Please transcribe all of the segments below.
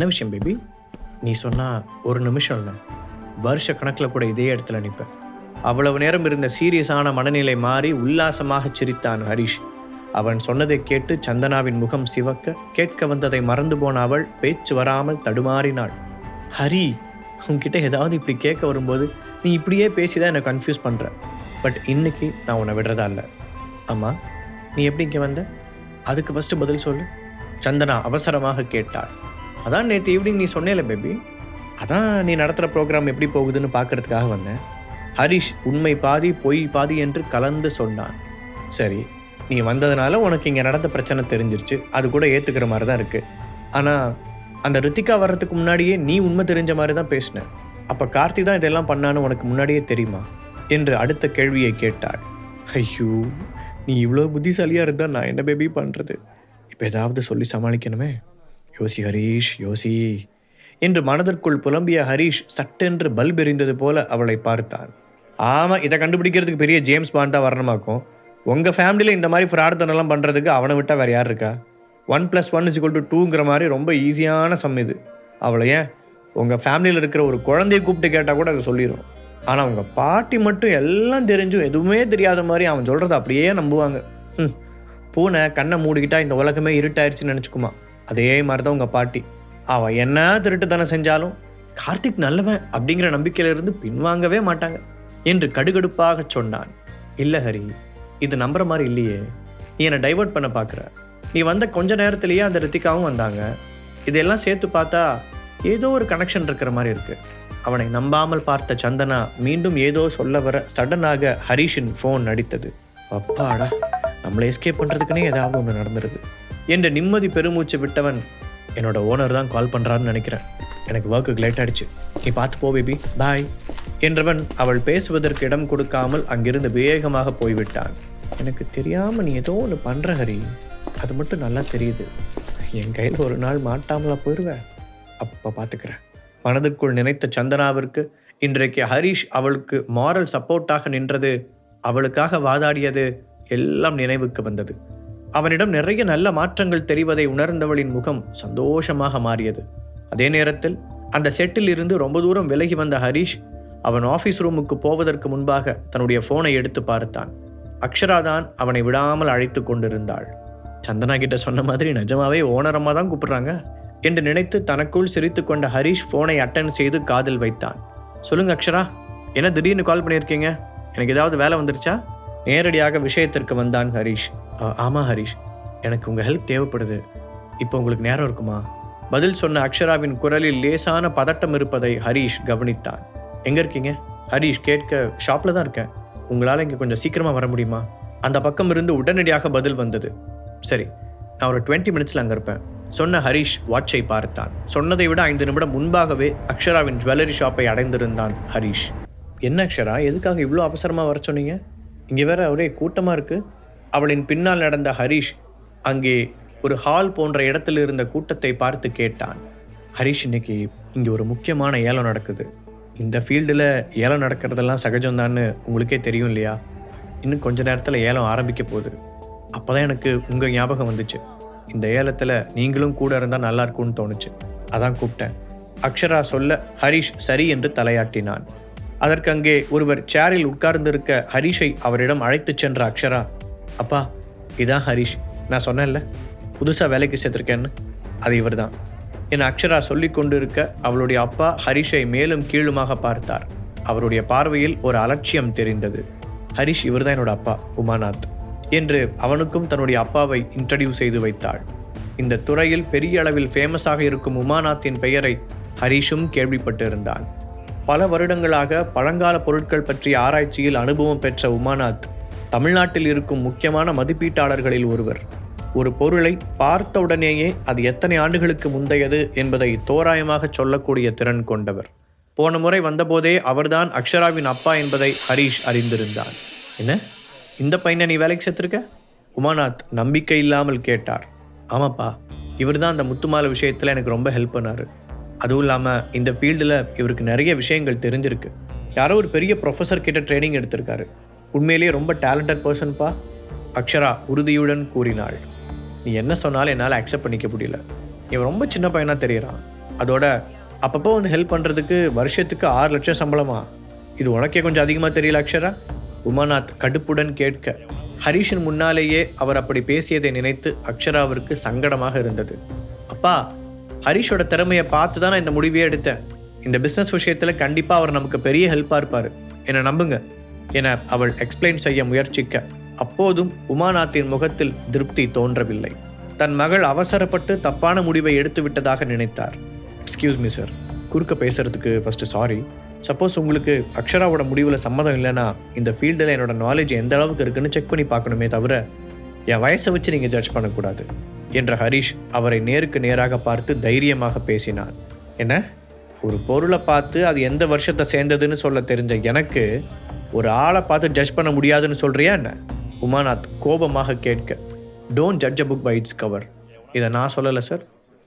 என்ன விஷயம் பேபி நீ சொன்னால் ஒரு நிமிஷம் இல்லை. வருஷ கணக்கில் கூட இதே இடத்துல நிற்பேன் அவ்வளவு நேரம் இருந்த சீரியஸான மனநிலை மாறி உல்லாசமாக சிரித்தான் ஹரிஷ். அவன் சொன்னதை கேட்டு சந்தனாவின் முகம் சிவக்க கேட்க வந்ததை மறந்து போன அவள் பேச்சு வராமல் தடுமாறினாள். ஹரி உன்கிட்ட ஏதாவது இப்படி கேட்க வரும்போது நீ இப்படியே பேசி தான் என்னை கன்ஃபியூஸ் பண்ணுற பட் இன்னைக்கு நான் உன்னை விடுறதா இல்லை. அம்மா நீ எப்படி இங்கே வந்த? அதுக்கு ஃபஸ்ட்டு பதில் சொல்லு. சந்தனா அவசரமாக கேட்டாள். அதான் நேற்று ஈவினிங் நீ சொன்னேல பேபி அதான் நீ நடத்துகிற ப்ரோக்ராம் எப்படி போகுதுன்னு பார்க்கறதுக்காக வந்தேன். ஹரிஷ் உண்மை பாதி பொய் பாதி என்று கலந்து சொன்னான். சரி நீ வந்ததுனால உனக்கு இங்கே நடந்த பிரச்சனை தெரிஞ்சிருச்சு. அது கூட ஏற்றுக்கிற மாதிரி தான் இருக்குது ஆனால் அந்த ரித்திகா வர்றதுக்கு முன்னாடியே நீ உண்மை தெரிஞ்ச மாதிரி தான் பேசின. அப்போ கார்த்தி தான் இதெல்லாம் பண்ணான்னு உனக்கு முன்னாடியே தெரியுமா? என்று அடுத்த கேள்வியை கேட்டாள். ஐயோ நீ இவ்வளோ புத்திசாலியாக இருந்தால் நான் என்ன பேபி பண்ணுறது இப்போ ஏதாவது சொல்லி சமாளிக்கணுமே. யோசி ஹரீஷ் யோசி. என்று மனதிற்குள் புலம்பிய ஹரீஷ் சட்டென்று பல்ப் எறிந்தது போல அவளை பார்த்தான். ஆமாம் இதை கண்டுபிடிக்கிறதுக்கு பெரிய ஜேம்ஸ் பாண்ட் தான் வரணுமாக்கும்? உங்கள் ஃபேமிலியில் இந்த மாதிரி பிரார்த்தனைலாம் பண்ணுறதுக்கு அவனை விட்டால் வேறு யார் இருக்கா? One plus one is two டூங்கிற மாதிரி ரொம்ப ஈஸியான சம் இது. அவளை ஏன்? உங்கள் ஃபேமிலியில் இருக்கிற ஒரு குழந்தைய கூப்பிட்டு கேட்டால் கூட அதை சொல்லிடும் ஆனால் அவங்க பாட்டி மட்டும் எல்லாம் தெரிஞ்சும் எதுவுமே தெரியாத மாதிரி அவன் சொல்கிறத அப்படியே நம்புவாங்க. ம் பூனை கண்ணை மூடிக்கிட்டா இந்த உலகமே இருட்டாயிருச்சுன்னு நினச்சிக்குமா? அதே மாதிரி தான் உங்கள் பாட்டி. அவன் என்ன திருட்டுத்தனை செஞ்சாலும் கார்த்திக் நல்லவன் அப்படிங்கிற நம்பிக்கையிலிருந்து பின்வாங்கவே மாட்டாங்க என்று கடுகடுப்பாக சொன்னான். இல்லை ஹரி இது நம்புற மாதிரி இல்லையே. நீ என்னை டைவர்ட் பண்ண பார்க்குற நீ வந்த கொஞ்ச நேரத்திலேயே அந்த ரித்திகாவும் வந்தாங்க. இதெல்லாம் சேர்த்து பார்த்தா ஏதோ ஒரு கனெக்ஷன் இருக்கிற மாதிரி இருக்கு. அவனை நம்பாமல் பார்த்த சந்தனா மீண்டும் ஏதோ சொல்ல வர சடனாக ஹரீஷின் ஃபோன் அடித்தது. அப்பாடா நம்மளை எஸ்கேப் பண்ணுறதுக்குன்னே ஏதாவது ஒன்று நடந்துருது. என்ற நிம்மதி பெருமூச்சு விட்டவன் என்னோட ஓனர் தான் கால் பண்ணுறான்னு நினைக்கிறேன். எனக்கு ஒர்க்குக்கு லேட் ஆயிடுச்சு. நீ பார்த்து போ பேபி பாய் என்றவன் அவள் பேசுவதற்கு இடம் கொடுக்காமல் அங்கிருந்து வேகமாக போய்விட்டான். எனக்கு தெரியாமல் நீ ஏதோ ஒன்று பண்ணுற ஹரி. அது மட்டும் நல்லா தெரியுது. என் கையில் ஒரு நாள் மாட்டாமலா போயிடுவேன் அப்போ பார்த்துக்கிறேன் மனதுக்குள் நினைத்த சந்தனாவிற்கு இன்றைக்கு ஹரிஷ் அவளுக்கு மாரல் சப்போர்ட்டாக நின்றது அவளுக்காக வாதாடியது எல்லாம் நினைவுக்கு வந்தது. அவனிடம் நிறைய நல்ல மாற்றங்கள் தெரிவதை உணர்ந்தவளின் முகம் சந்தோஷமாக மாறியது. அதே நேரத்தில் அந்த செட்டில் இருந்து ரொம்ப தூரம் விலகி வந்த ஹரிஷ் அவன் ஆஃபீஸ் ரூமுக்கு போவதற்கு முன்பாக தன்னுடைய போனை எடுத்து பார்த்தான். அக்ஷரா தான் அவனை விடாமல் அழைத்து கொண்டிருந்தாள். சந்தனா கிட்ட சொன்ன மாதிரி நிஜமாவே ஓனரம்மா தான் கூப்பிடுறாங்க? என்று நினைத்து தனக்குள் சிரித்து கொண்ட ஹரிஷ் போனை அட்டன் செய்து காதில் வைத்தான். சொல்லுங்க அக்ஷரா என்ன திடீர்னு கால் பண்ணியிருக்கீங்க? எனக்கு ஏதாவது வேலை வந்துருச்சா? நேரடியாக விஷயத்திற்கு வந்தான் ஹரிஷ். "ஆ, ஹரீஷ் ஹரிஷ். எனக்கு உங்கள் ஹெல்ப் தேவைப்படுது. இப்போ உங்களுக்கு நேரம் இருக்குமா? பதில் சொன்ன அக்ஷராவின் குரலில் லேசான பதட்டம் இருப்பதை ஹரிஷ் கவனித்தான். எங்கே இருக்கீங்க? ஹரிஷ் கேட்க ஷாப்பில் தான் இருக்கேன். உங்களால் இங்கே கொஞ்சம் சீக்கிரமாக வர முடியுமா? அந்த பக்கம் இருந்து உடனடியாக பதில் வந்தது. சரி நான் ஒரு டுவெண்ட்டி மினிட்ஸில் அங்கே இருப்பேன். சொன்ன ஹரிஷ் வாட்சை பார்த்தான். சொன்னதை விட ஐந்து நிமிடம் முன்பாகவே அக்ஷராவின் ஜுவல்லரி ஷாப்பை அடைந்திருந்தான் ஹரிஷ். என்ன அக்ஷரா? எதுக்காக இவ்வளோ அவசரமாக வர சொன்னீங்க? இங்கே வேற ஒரே கூட்டமாக இருக்குது அவளின் பின்னால் நடந்த ஹரிஷ் அங்கே ஒரு ஹால் போன்ற இடத்தில் இருந்த கூட்டத்தை பார்த்து கேட்டான். ஹரிஷ் இன்னைக்கு இங்கே ஒரு முக்கியமான ஏலம் நடக்குது. இந்த ஃபீல்டில் ஏலம் நடக்கிறதெல்லாம் சகஜம்தான்னு உங்களுக்கே தெரியும் இல்லையா? இன்னும் கொஞ்ச நேரத்தில் ஏலம் ஆரம்பிக்க போகுது. அப்போ தான் எனக்கு உங்கள் ஞாபகம் வந்துச்சு. இந்த ஏலத்தில் நீங்களும் கூட இருந்தால் நல்லா இருக்கும்னு தோணுச்சு. அதான் கூப்பிட்டேன். அக்ஷரா சொல்ல ஹரிஷ் சரி என்று தலையாட்டினான். அதற்கு அங்கே ஒருவர் சேரில் உட்கார்ந்திருக்க ஹரிஷை அவரிடம் அழைத்துச் சென்ற அக்ஷரா அப்பா இதான் ஹரிஷ் நான் சொன்னேன்ல புதுசாக வேலைக்கு சேர்த்துருக்கேன்னு அது இவர்தான். என் அக்ஷரா சொல்லி கொண்டிருக்க அவளுடைய அப்பா ஹரிஷை மேலும் கீழுமாக பார்த்தார். அவருடைய பார்வையில் ஒரு அலட்சியம் தெரிந்தது. ஹரிஷ் இவர்தான் என்னோட அப்பா உமாநாத் என்று அவனுக்கும் தன்னுடைய அப்பாவை இன்ட்ரடியூஸ் செய்து வைத்தாள். இந்த துறையில் பெரிய அளவில் ஃபேமஸாக இருக்கும் உமாநாத்தின் பெயரை ஹரிஷும் கேள்விப்பட்டிருந்தான். பல வருடங்களாக பழங்கால பொருட்கள் பற்றிய ஆராய்ச்சியில் அனுபவம் பெற்ற உமாநாத் தமிழ்நாட்டில் இருக்கும் முக்கியமான மதிப்பீட்டாளர்களில் ஒருவர். ஒரு பொருளை பார்த்தவுடனேயே அது எத்தனை ஆண்டுகளுக்கு முந்தையது என்பதை தோராயமாக சொல்லக்கூடிய திறன் கொண்டவர். போன முறை வந்தபோதே அவர்தான் அக்ஷராவின் அப்பா என்பதை ஹரிஷ் அறிந்திருந்தான். என்ன? இந்த பையனை நீ வேலைக்கு செத்துருக்க உமாநாத் நம்பிக்கை இல்லாமல் கேட்டார். ஆமாப்பா இவர்தான் அந்த முத்துமால விஷயத்தில் எனக்கு ரொம்ப ஹெல்ப் பண்ணாரு. அதுவும் இல்லாமல் இந்த ஃபீல்டில் இவருக்கு நிறைய விஷயங்கள் தெரிஞ்சிருக்கு. யாரோ ஒரு பெரிய ப்ரொஃபஸர் கிட்ட ட்ரைனிங் எடுத்திருக்காரு. உண்மையிலேயே ரொம்ப டேலண்டட் பர்சன்ப்பா அக்ஷரா உறுதியுடன் கூறினாள். நீ என்ன சொன்னாலும் என்னால் அக்செப்ட் பண்ணிக்க முடியல. இவன் ரொம்ப சின்ன பையனாக தெரியறான். அதோட அப்பப்போ வந்து ஹெல்ப் பண்ணுறதுக்கு வருஷத்துக்கு ஆறு லட்சம் சம்பளமா? இது உனக்கே கொஞ்சம் அதிகமாக தெரியல அக்ஷரா? உமாநாத் கடுப்புடன் கேட்க. ஹரீஷின் முன்னாலேயே அவர் அப்படி பேசியதை நினைத்து அக்ஷராவிற்கு சங்கடமாக இருந்தது. அப்பா ஹரிஷோட திறமையை பார்த்து தான் நான் இந்த முடிவே எடுத்தேன். இந்த பிஸ்னஸ் விஷயத்தில் கண்டிப்பாக அவர் நமக்கு பெரிய ஹெல்ப்பாக இருப்பார். என்னை நம்புங்க. என அவள் எக்ஸ்பிளைன் செய்ய முயற்சிக்க அப்போதும் உமாநாத்தின் முகத்தில் திருப்தி தோன்றவில்லை. தன் மகள் அவசரப்பட்டு தப்பான முடிவை எடுத்து விட்டதாக நினைத்தார். எக்ஸ்கியூஸ் மீ சார் குறுக்க பேசுறதுக்கு ஃபர்ஸ்ட் சாரி சப்போஸ் உங்களுக்கு அக்ஷராவோட முடிவில் சம்மதம் இல்லைன்னா இந்த ஃபீல்டில் என்னோட நாலேஜ் எந்த அளவுக்கு இருக்குன்னு செக் பண்ணி பார்க்கணுமே தவிர என் வயசை வச்சு நீங்கள் ஜட்ஜ் பண்ணக்கூடாது. என்ற ஹரிஷ் அவரை நேருக்கு நேராக பார்த்து தைரியமாக பேசினார். என்ன? ஒரு பொருளை பார்த்து அது எந்த வருஷத்தை சேர்ந்ததுன்னு சொல்ல தெரிஞ்ச எனக்கு ஒரு ஆளை பார்த்து ஜட்ஜ் பண்ண முடியாதுன்னு சொல்கிறியா என்ன? உமாநாத் கோபமாக கேட்க don't judge a book by its cover இதை நான் சொல்லலை சார்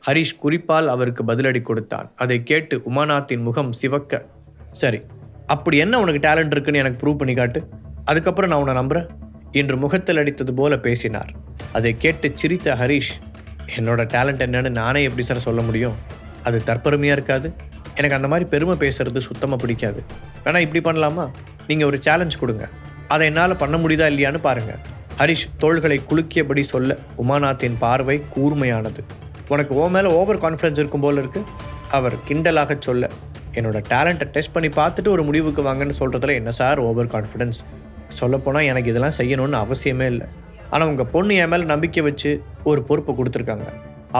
ஹரிஷ் குறிப்பால் அவருக்கு பதிலடி கொடுத்தான். அதை கேட்டு உமாநாத்தின் முகம் சிவக்க சரி அப்படி என்ன உனக்கு டேலண்ட் இருக்குன்னு எனக்கு ப்ரூவ் பண்ணி காட்டு. அதுக்கப்புறம் நான் உன்னை நம்புறேன். என்று முகத்தில் அடித்தது போல பேசினார். அதை கேட்டு சிரித்த ஹரிஷ் என்னோட டேலண்ட் என்னன்னு நானே எப்படி சார் சொல்ல முடியும்? அது தற்பெருமையாக இருக்காது. எனக்கு அந்த மாதிரி பெருமை பேசுறது சுத்தமாக பிடிக்காது. வேணால் இப்படி பண்ணலாமா? நீங்கள் ஒரு சேலஞ்ச் கொடுங்க. அதை என்னால் பண்ண முடியுதா இல்லையான்னு பாருங்கள் ஹரிஷ் தோள்களை குலுக்கியபடி சொல்ல உமாநாத்தின் பார்வை கூர்மையானது. உனக்கு ஓ மேலே ஓவர் கான்ஃபிடன்ஸ் இருக்கும் போல இருக்கு. அவர் கிண்டலாக சொல்ல என்னோட டேலண்ட்டை டெஸ்ட் பண்ணி பார்த்துட்டு ஒரு முடிவுக்கு வாங்கன்னு சொல்கிறதுல என்ன சார் ஓவர் கான்ஃபிடன்ஸ் சொல்லப்போனால் எனக்கு இதெல்லாம் செய்யணும்னு அவசியமே இல்லை. ஆனால் உங்கள் பொண்ணு என் மேலே நம்பிக்கை வச்சு ஒரு பொறுப்பை கொடுத்துருக்காங்க.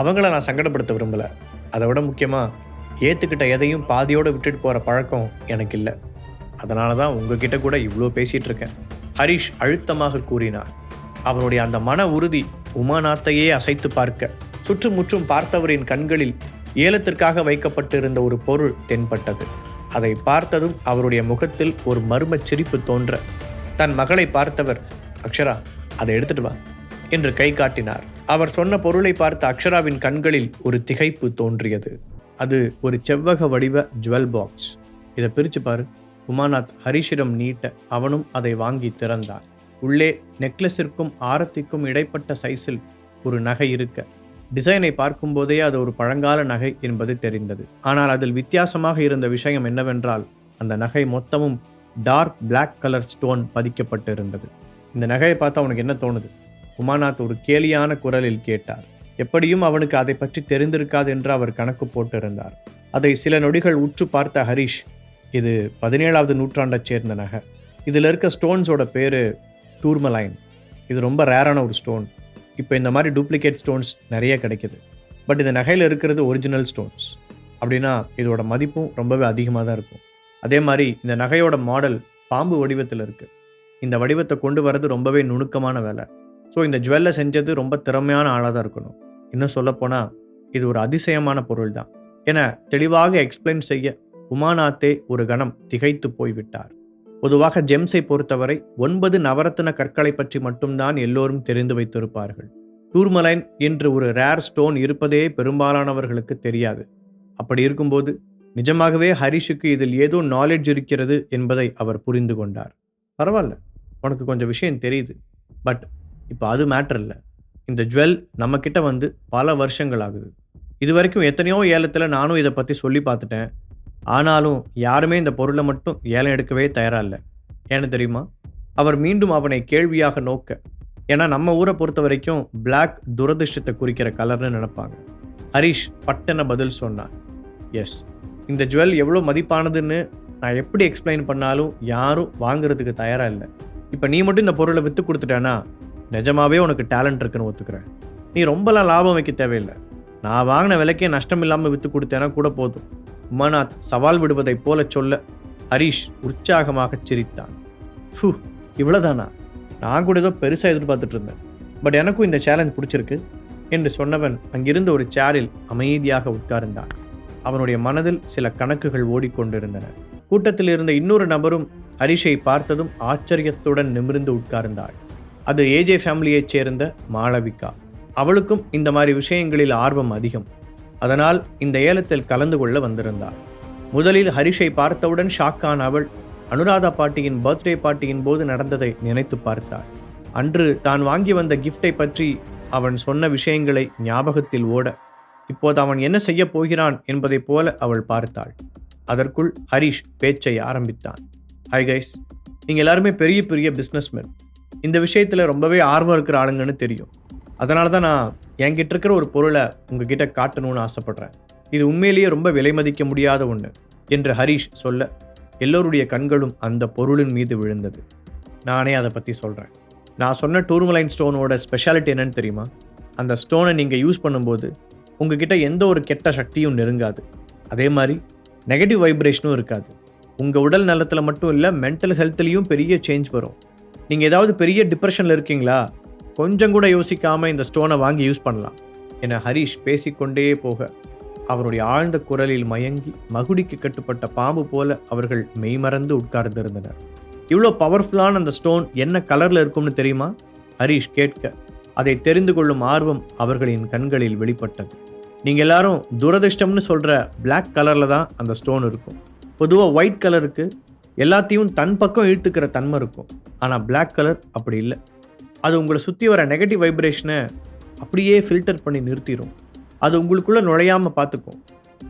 அவங்கள நான் சங்கடப்படுத்த விரும்பலை. அதை விட முக்கியமாக ஏற்றுக்கிட்ட எதையும் பாதியோடு விட்டுட்டு போகிற பழக்கம் எனக்கு இல்லை. அதனால தான் உங்ககிட்ட கூட இவ்வளோ பேசிகிட்டு இருக்கேன். ஹரிஷ் அழுத்தமாக கூறினார். அவருடைய அந்த மன உறுதி உமாநாத்தையே அசைத்து பார்க்க சுற்றுமுற்றும் பார்த்தவரின் கண்களில் ஏலத்திற்காக வைக்கப்பட்டிருந்த ஒரு பொருள் தென்பட்டது. அதை பார்த்ததும் அவருடைய முகத்தில் ஒரு மர்மச் சிரிப்பு தோன்ற. தன் மகளை பார்த்தவர் அக்ஷரா அதை எடுத்துட்டு வா என்று கை காட்டினார். அவர் சொன்ன பொருளை பார்த்த அக்ஷராவின் கண்களில் ஒரு திகைப்பு தோன்றியது. அது ஒரு செவ்வக வடிவ ஜுவல் பாக்ஸ். இதை பிரிச்சு பாரு. உமாநாத் ஹரிஷிடம் நீட்ட அவனும் அதை வாங்கி திறந்தான். உள்ளே நெக்லஸிற்கும் ஆரத்திக்கும் இடைப்பட்ட சைஸில் ஒரு நகை இருக்க. டிசைனை பார்க்கும்போதே அது ஒரு பழங்கால நகை என்பது தெரிந்தது. ஆனால் அதில் வித்தியாசமாக இருந்த விஷயம் என்னவென்றால் அந்த நகை மொத்தமும் டார்க் பிளாக் கலர் ஸ்டோன் பதிக்கப்பட்டிருந்தது. இந்த நகையை பார்த்தா உனக்கு என்ன தோணுது? உமாநாத் ஒரு கேலியான குரலில் கேட்டார். எப்படியும் அவனுக்கு அதை பற்றி தெரிந்திருக்காது என்று அவர் கணக்கு போட்டிருந்தார். அதை சில நொடிகள் உற்று பார்த்த ஹரிஷ் இது பதினேழாவது நூற்றாண்டைச் சேர்ந்த நகை. இதில் இருக்க ஸ்டோன்ஸோட பேர் டூர்மலைன். இது ரொம்ப ரேரான ஒரு ஸ்டோன். இப்போ இந்த மாதிரி டூப்ளிகேட் ஸ்டோன்ஸ் நிறைய கிடைக்கிது. பட் இந்த நகையில் இருக்கிறது ஒரிஜினல் ஸ்டோன்ஸ். அப்படின்னா இதோட மதிப்பும் ரொம்பவே அதிகமாக தான் இருக்கும். அதே மாதிரி இந்த நகையோட மாடல் பாம்பு வடிவத்தில் இருக்குது இந்த வடிவத்தை கொண்டு வரது ரொம்பவே நுணுக்கமான வேலை. ஸோ இந்த ஜுவல்லை செஞ்சது ரொம்ப திறமையான ஆளாக தான் இருக்கணும். இன்னும் சொல்லப்போனால் இது ஒரு அதிசயமான பொருள் தான் என தெளிவாக எக்ஸ்பிளைன் செய்ய உமாநாத்தே ஒரு கணம் திகைத்து போய்விட்டார். பொதுவாக ஜெம்ஸை பொறுத்தவரை ஒன்பது நவரத்தின கற்களை பற்றி மட்டும்தான் எல்லோரும் தெரிந்து வைத்திருப்பார்கள். டூர்மலைன் என்று ஒரு ரேர் ஸ்டோன் இருப்பதே பெரும்பாலானவர்களுக்கு தெரியாது. அப்படி இருக்கும்போது நிஜமாகவே ஹரிஷுக்கு இதில் ஏதோ நாலேஜ் இருக்கிறது என்பதை அவர் புரிந்து கொண்டார். பரவாயில்ல. உனக்கு கொஞ்சம் விஷயம் தெரியுது. பட் இப்போ அது மேட்டர் இல்லை. இந்த ஜுவல் நம்மக்கிட்ட வந்து பல வருஷங்கள் ஆகுது. இது வரைக்கும் எத்தனையோ ஏலத்தில் நானும் இதை பற்றி சொல்லி பார்த்துட்டேன். ஆனாலும் யாருமே இந்த பொருளை மட்டும் ஏலம் எடுக்கவே தயாராக இல்லை. ஏன்னு தெரியுமா? அவர் மீண்டும் அவனை கேள்வியாக நோக்க. ஏன்னா நம்ம ஊரை பொறுத்த வரைக்கும் பிளாக் துரதிர்ஷ்டத்தை குறிக்கிற கலர்னு நினைப்பாங்க. ஹரிஷ் பட்டன பதில் சொன்னான் எஸ் இந்த ஜுவல் எவ்வளோ மதிப்பானதுன்னு நான் எப்படி எக்ஸ்பிளைன் பண்ணாலும் யாரும் வாங்குறதுக்கு தயாராக இல்லை. இப்போ நீ மட்டும் இந்த பொருளை விற்று கொடுத்துட்டேன்னா நிஜமாவே உனக்கு டேலண்ட் இருக்குன்னு ஒத்துக்கிறேன். நீ ரொம்பலாம் லாபம் வைக்க தேவையில்லை. நான் வாங்கின விலைக்கே நஷ்டம் இல்லாமல் விற்று கொடுத்தேன்னா கூட போதும். உமாநாத் சவால் விடுவதைப் போல சொல்ல ஹரிஷ் உற்சாகமாகச் சிரித்தான். ஃபு இவ்வளோதானா நான் கூட ஏதோ பெருசாக எதிர்பார்த்துட்டு இருந்தேன். பட் எனக்கும் இந்த சேலஞ்ச் பிடிச்சிருக்கு என்று சொன்னவன் அங்கிருந்த ஒரு சேரில் அமைதியாக உட்கார்ந்தான். அவனுடைய மனதில் சில கணக்குகள் ஓடிக்கொண்டிருந்தன. கூட்டத்தில் இருந்த இன்னொரு நபரும் ஹரிஷை பார்த்ததும் ஆச்சரியத்துடன் நிமிர்ந்து உட்கார்ந்தாள். அது ஏஜே ஃபேமிலியைச் சேர்ந்த மாளவிகா. அவளுக்கும் இந்த மாதிரி விஷயங்களில் ஆர்வம் அதிகம். அதனால் இந்த ஏலத்தில் கலந்து கொள்ள வந்திருந்தாள். முதலில் ஹரிஷை பார்த்தவுடன் ஷாக்கான அவள் அனுராதா பாட்டியின் பர்த்டே பார்ட்டியின் போது நடந்ததை நினைத்து பார்த்தாள். அன்று தான் வாங்கி வந்த கிஃப்டை பற்றி அவன் சொன்ன விஷயங்களை ஞாபகத்தில் ஓட இப்போது அவன் என்ன செய்யப் போகிறான் என்பதைப் போல அவள் பார்த்தாள். அதற்குள் ஹரிஷ் பேச்சை ஆரம்பித்தான். ஹாய் கைஸ் நீங்கள் எல்லாருமே பெரிய பெரிய பிஸ்னஸ்மேன் இந்த விஷயத்தில் ரொம்பவே ஆர்வம் இருக்கிற ஆளுங்கன்னு தெரியும். அதனால தான் நான் என்கிட்ட இருக்கிற ஒரு பொருளை உங்ககிட்ட காட்டணும்னு ஆசைப்பட்றேன். இது உண்மையிலேயே ரொம்ப விலை மதிக்க முடியாத ஒன்று என்று ஹரிஷ் சொல்ல எல்லோருடைய கண்களும் அந்த பொருளின் மீது விழுந்தது. நானே அதை பற்றி சொல்கிறேன் நான் சொன்ன டூர்மலைன் ஸ்டோனோட ஸ்பெஷாலிட்டி என்னன்னு தெரியுமா? அந்த ஸ்டோனை நீங்கள் யூஸ் பண்ணும்போது உங்ககிட்ட எந்த ஒரு கெட்ட சக்தியும் நெருங்காது. அதே மாதிரி நெகட்டிவ் வைப்ரேஷனும் இருக்காது. உங்கள் உடல் நலத்தில் மட்டும் இல்லை மென்டல் ஹெல்த்லேயும் பெரிய சேஞ்ச் வரும். நீங்கள் ஏதாவது பெரிய டிப்ரெஷனில் இருக்கீங்களா? கொஞ்சம் கூட யோசிக்காமல் இந்த ஸ்டோனை வாங்கி யூஸ் பண்ணலாம். என ஹரிஷ் பேசிக்கொண்டே போக அவருடைய ஆழ்ந்த குரலில் மயங்கி மகுடிக்கு கட்டுப்பட்ட பாம்பு போல அவர்கள் மெய்மறந்து உட்கார்ந்திருந்தனர். இவ்வளோ பவர்ஃபுல்லான அந்த ஸ்டோன் என்ன கலரில் இருக்கும்னு தெரியுமா? ஹரிஷ் கேட்க அதை தெரிந்து கொள்ளும் ஆர்வம் அவர்களின் கண்களில் வெளிப்பட்டது. நீங்கள் எல்லாரும் துரதிர்ஷ்டம்னு சொல்கிற பிளாக் கலரில் தான் அந்த ஸ்டோன் இருக்கும். பொதுவாக ஒயிட் கலருக்கு எல்லாத்தையும் தன் பக்கம் இழுத்துக்கிற தன்மை இருக்கும். ஆனால் பிளாக் கலர் அப்படி இல்லை. அது உங்களை சுற்றி வர நெகட்டிவ் வைப்ரேஷனை அப்படியே ஃபில்டர் பண்ணி நிறுத்திடும் அது உங்களுக்குள்ளே நுழையாமல் பார்த்துக்கும்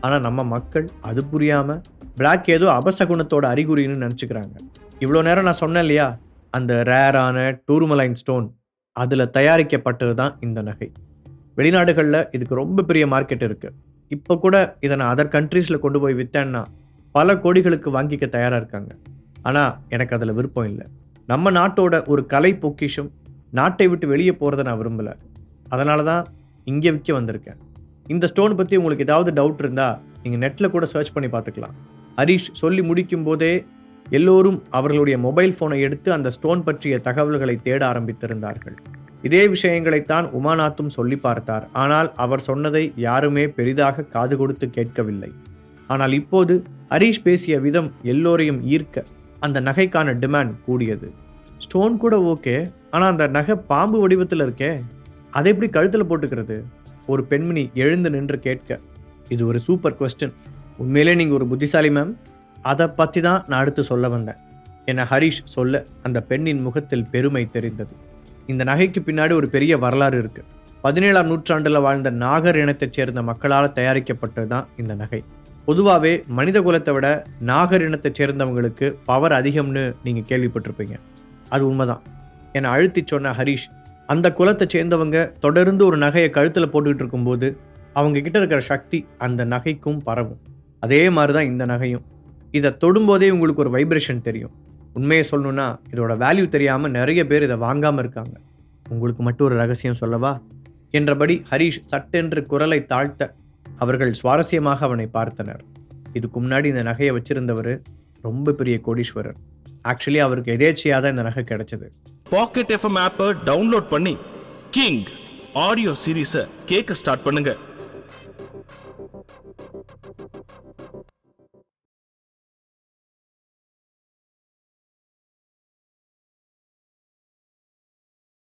ஆனால் நம்ம மக்கள் அது புரியாமல் பிளாக் ஏதோ அபசகுணத்தோட அறிகுறின்னு நினச்சிக்கிறாங்க. இவ்வளோ நேரம் நான் சொன்னேன் இல்லையா? அந்த ரேரான டூர்மலைன் ஸ்டோன் அதில் தயாரிக்கப்பட்டது தான் இந்த நகை. வெளிநாடுகளில் இதுக்கு ரொம்ப பெரிய மார்க்கெட் இருக்குது இப்போ கூட இதை நான் அதர் கண்ட்ரீஸில் கொண்டு போய் விற்றேன்னா பல கோடிகளுக்கு வாங்கிக்க தயாராக இருக்காங்க. ஆனால் எனக்கு அதில் விருப்பம் இல்லை. நம்ம நாட்டோட ஒரு கலை பொக்கிஷம் நாட்டை விட்டு வெளியே போகிறத நான் விரும்பலை. அதனால தான் இங்கே விற்க வந்திருக்கேன். இந்த ஸ்டோன் பற்றி உங்களுக்கு ஏதாவது டவுட் இருந்தால் நீங்கள் நெட்டில் கூட சர்ச் பண்ணி பார்த்துக்கலாம். ஹரிஷ் சொல்லி முடிக்கும் போதே எல்லோரும் அவர்களுடைய மொபைல் ஃபோனை எடுத்து அந்த ஸ்டோன் பற்றிய தகவல்களை தேட ஆரம்பித்திருந்தார்கள். இதே விஷயங்களைத்தான் உமாநாத்தும் சொல்லி பார்த்தார். ஆனால் அவர் சொன்னதை யாருமே பெரிதாக காது கொடுத்து கேட்கவில்லை. ஆனால் இப்போது ஹரிஷ் பேசிய விதம் எல்லோரையும் ஈர்க்க அந்த நகைக்கான டிமாண்ட் கூடியது. ஸ்டோன் கூட ஓகே ஆனால் அந்த நகை பாம்பு வடிவத்தில் இருக்கே அதை எப்படி கழுத்தில் போட்டுக்கிறது? ஒரு பெண்மணி எழுந்து நின்று கேட்க இது ஒரு சூப்பர் கொஸ்டின் உண்மையிலே நீங்கள் ஒரு புத்திசாலி மேம் அதை பற்றி தான் நான் அடுத்து சொல்ல வந்தேன். என ஹரிஷ் சொல்ல அந்த பெண்ணின் முகத்தில் பெருமை தெரிந்தது. இந்த நகைக்கு பின்னாடி ஒரு பெரிய வரலாறு இருக்குது பதினேழாம் நூற்றாண்டில் வாழ்ந்த நாகர் இனத்தைச் சேர்ந்த மக்களால் தயாரிக்கப்பட்டது தான் இந்த நகை. பொதுவாகவே மனித குலத்தை விட நாகர் சேர்ந்தவங்களுக்கு பவர் அதிகம்னு நீங்கள் கேள்விப்பட்டிருப்பீங்க. அது உண்மைதான். என்னை அழுத்தி சொன்ன ஹரிஷ் அந்த குலத்தை சேர்ந்தவங்க தொடர்ந்து ஒரு நகையை கழுத்தில் போட்டுக்கிட்டு இருக்கும்போது அவங்க கிட்ட இருக்கிற சக்தி அந்த நகைக்கும் பரவும். அதே மாதிரி தான் இந்த நகையும். இதை தொடும்போதே உங்களுக்கு ஒரு வைப்ரேஷன் தெரியும். உண்மையை சொல்லணும்னா இதோட வேல்யூ தெரியாமல் நிறைய பேர் இதை வாங்காமல் இருக்காங்க. உங்களுக்கு மட்டும் ஒரு ரகசியம் சொல்லவா? என்றபடி ஹரிஷ் சட்டென்று குரலை தாழ்த்த அவர்கள் சுவாரஸ்யமாக அவனை பார்த்தனர். இதுக்கு முன்னாடி இந்த நகையை வச்சிருந்தவர் ரொம்ப பெரிய கோடீஸ்வரர். ஆக்சுவலி அவருக்கு எதேச்சியாக தான் இந்த நகை கிடைச்சது. பாக்கெட் எஃப்எம் ஆப்பை டவுன்லோட் பண்ணி கிங் ஆடியோ சீரீஸை கேட்க ஸ்டார்ட் பண்ணுங்கள்